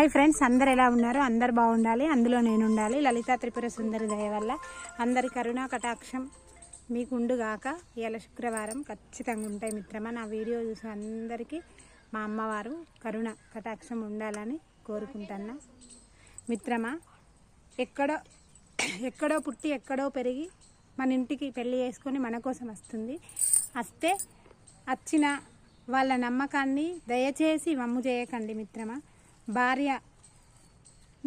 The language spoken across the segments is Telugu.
హాయ్ ఫ్రెండ్స్ అందరు ఎలా ఉన్నారు? అందరు బాగుండాలి. అందులో నేను ఉండాలి లలితా త్రిపుర సుందరి దయ వల్ల అందరి కరుణా కటాక్షం మీకు ఉండుగాక ఇవాళ శుక్రవారం ఖచ్చితంగా ఉంటాయి మిత్రమా. నా వీడియో చూసి అందరికీ మా అమ్మవారు కరుణ కటాక్షం ఉండాలని కోరుకుంటున్నా. మిత్రమా ఎక్కడో ఎక్కడో పుట్టి ఎక్కడో పెరిగి మన ఇంటికి పెళ్ళి చేసుకొని మన కోసం వస్తుంది. వస్తే వచ్చిన వాళ్ళ నమ్మకాన్ని దయచేసి వమ్ము చేయకండి మిత్రమా. భార్య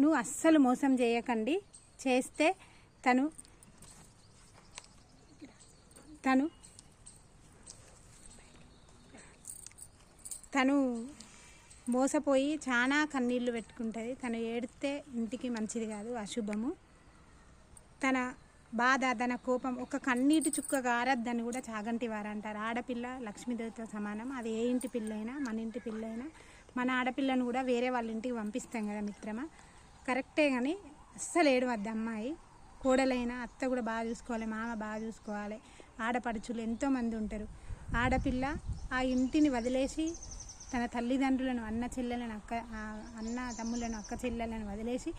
నువ్వు అస్సలు మోసం చేయకండి. చేస్తే తను తను తను మోసపోయి చాలా కన్నీళ్ళు పెట్టుకుంటుంది. తను ఏడితే ఇంటికి మంచిది కాదు అశుభము. తన బాధ తన కోపం ఒక కన్నీటి చుక్క గారద్దని కూడా చాగంటి వారు అంటారు. ఆడపిల్ల లక్ష్మీదేవితో సమానం. అది ఏ ఇంటి పిల్లైనా మన ఇంటి పిల్లైనా మన ఆడపిల్లను కూడా వేరే వాళ్ళ ఇంటికి పంపిస్తాం కదా మిత్రమా? కరెక్టే కానీ అస్సలు ఏడవద్దు అమ్మాయి. కోడలైనా అత్త కూడా బాగా చూసుకోవాలి మామ బాగా చూసుకోవాలి. ఆడపడుచులు ఎంతోమంది ఉంటారు. ఆడపిల్ల ఆ ఇంటిని వదిలేసి తన తల్లిదండ్రులను అన్న చెల్లెలను అక్క అన్న తమ్ములను అక్క చెల్లెలను వదిలేసి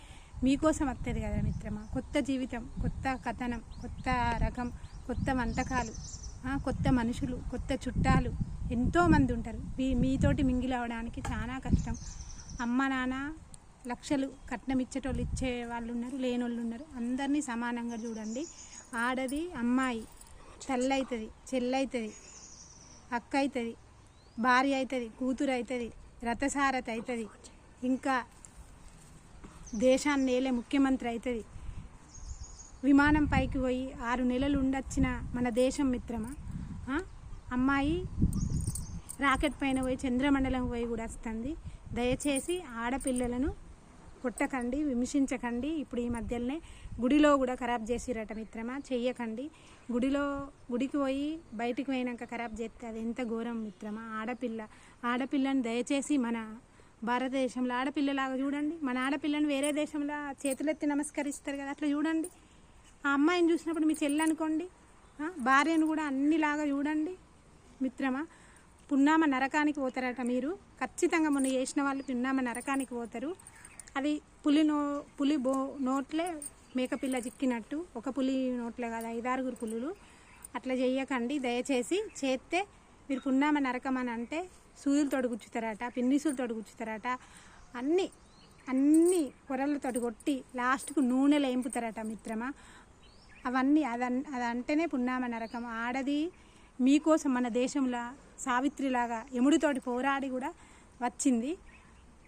మీకోసం వస్తుంది కదా మిత్రమా? కొత్త జీవితం కొత్త కథనం కొత్త రకం కొత్త వంటకాలు కొత్త మనుషులు కొత్త చుట్టాలు ఎంతోమంది ఉంటారు. మీ మీతోటి మింగిల్ అవడానికి చాలా కష్టం. అమ్మ నాన్న లక్షలు కట్నం ఇచ్చేటోళ్ళు ఇచ్చే వాళ్ళు ఉన్నారు లేని వాళ్ళు ఉన్నారు. అందరినీ సమానంగా చూడండి. ఆడది అమ్మాయి తల్లవుతుంది అవుతుంది అక్క అవుతుంది భార్య అవుతుంది కూతురు అవుతుంది రథసారథి అవుతుంది ఇంకా దేశాన్ని నేలే ముఖ్యమంత్రి అవుతుంది విమానం పైకి పోయి ఆరు నెలలు ఉండొచ్చిన మన దేశం మిత్రమా? అమ్మాయి రాకెట్ పైన పోయి చంద్రమండలం పోయి కూడా వస్తుంది. దయచేసి ఆడపిల్లలను కొట్టకండి విమర్శించకండి. ఇప్పుడు ఈ మధ్యలోనే గుడిలో కూడా ఖరాబ్ చేసిరట మిత్రమా? చెయ్యకండి. గుడిలో గుడికి పోయి బయటికి పోయినాక ఖరాబ్ చేస్తే అది ఎంత ఘోరం మిత్రమా? ఆడపిల్ల ఆడపిల్లని దయచేసి మన భారతదేశంలో ఆడపిల్లలాగా చూడండి. మన ఆడపిల్లని వేరే దేశంలో చేతులెత్తి నమస్కరిస్తారు కదా అట్లా చూడండి. ఆ అమ్మాయిని చూసినప్పుడు మీ చెల్లి అనుకోండి. భార్యను కూడా అన్నిలాగా చూడండి మిత్రమా? పున్నామ నరకానికి పోతారట మీరు. ఖచ్చితంగా మొన్న చేసిన వాళ్ళు పున్నామ నరకానికి పోతారు. అది పులి నో పులి బో నోట్లే మేకపిల్ల చిక్కినట్టు. ఒక పులి నోట్లే కాదు ఐదారుగురు పులులు. అట్లా చేయకండి దయచేసి. చేస్తే మీరు పున్నామ నరకం అని అంటే సూదులతోటి గుచ్చుతారట పిన్నిసులు తొడుగుచ్చుతారట. అన్నీ అన్ని పొరలతోటి కొట్టి లాస్ట్కు నూనెలు ఏంపుతారట మిత్రమా. అవన్నీ అదన్ అది పున్నామ నరకం. ఆడది మీకోసం మన దేశంలో సావిత్రిలాగా యముడితోటి పోరాడి కూడా వచ్చింది.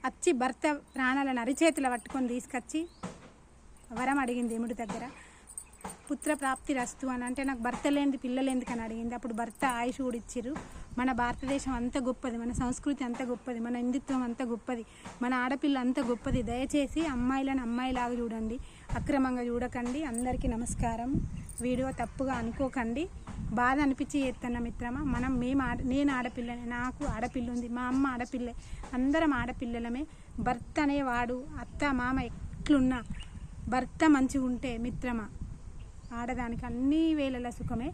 వచ్చి భర్త ప్రాణాలను అరిచేతులు పట్టుకొని తీసుకొచ్చి వరం అడిగింది యముడి దగ్గర. పుత్ర ప్రాప్తి రస్తు అని అంటే నాకు భర్త లేనిది పిల్లలేందుకు అని అడిగింది. అప్పుడు భర్త ఆయుష్ కూడా ఇచ్చిర్రు. మన భారతదేశం అంత గొప్పది మన సంస్కృతి అంత గొప్పది మన హిందుత్వం అంత గొప్పది మన ఆడపిల్ల అంత గొప్పది. దయచేసి అమ్మాయిలను అమ్మాయిలాగా చూడండి అక్రమంగా చూడకండి. అందరికీ నమస్కారం. వీడియో తప్పుగా అనుకోకండి. బాధ అనిపించి చేస్తున్న మిత్రమా? మనం మేము ఆడ నేను ఆడపిల్లనే నాకు ఆడపిల్ల ఉంది మా అమ్మ ఆడపిల్లే అందరం ఆడపిల్లలమే. భర్త అనేవాడు అత్త మామ ఎట్లున్నా భర్త మంచిగా ఉంటే మిత్రమా? ఆడదానికి అన్ని వేళల సుఖమే.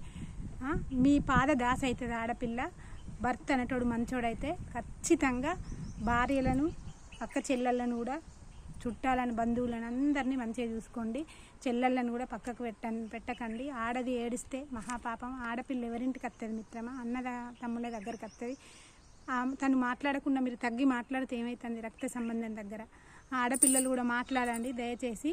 మీ పాద దాస అవుతుంది ఆడపిల్ల. భర్త అనేటోడు మంచోడైతే ఖచ్చితంగా భార్యలను అక్క చెల్లెళ్ళను కూడా చుట్టాలని బంధువులను అందరినీ మంచిగా చూసుకోండి. చెల్లెళ్ళని కూడా పక్కకు పెట్ట పెట్టకండి. ఆడది ఏడిస్తే మహాపాపం. ఆడపిల్ల ఎవరింటికి వస్తుంది మిత్రమా? అన్నద తమ్ముళ్ళ దగ్గరికి వస్తుంది తను మాట్లాడకుండా మీరు తగ్గి మాట్లాడితే ఏమవుతుంది రక్త సంబంధం దగ్గర? ఆడపిల్లలు కూడా మాట్లాడండి దయచేసి.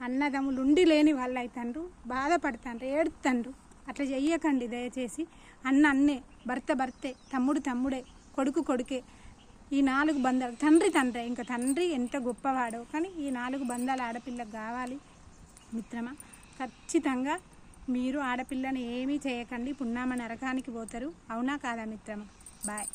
అన్నదమ్ములు ఉండి లేని వాళ్ళు అవుతాండ్రు బాధపడుతాండ్రు ఏడుతాండ్రు అట్లా చెయ్యకండి దయచేసి. అన్న అన్నే భర్త భర్తే తమ్ముడు తమ్ముడే కొడుకు కొడుకే. ఈ నాలుగు బంధాలు తండ్రి తండ్రి ఇంకా తండ్రి ఎంత గొప్పవాడో కానీ ఈ నాలుగు బంధాలు ఆడపిల్లకు కావాలి మిత్రమా? ఖచ్చితంగా మీరు ఆడపిల్లని ఏమీ చేయకండి పున్నామ నరకానికి పోతారు. అవునా కాదా మిత్రమా? బాయ్.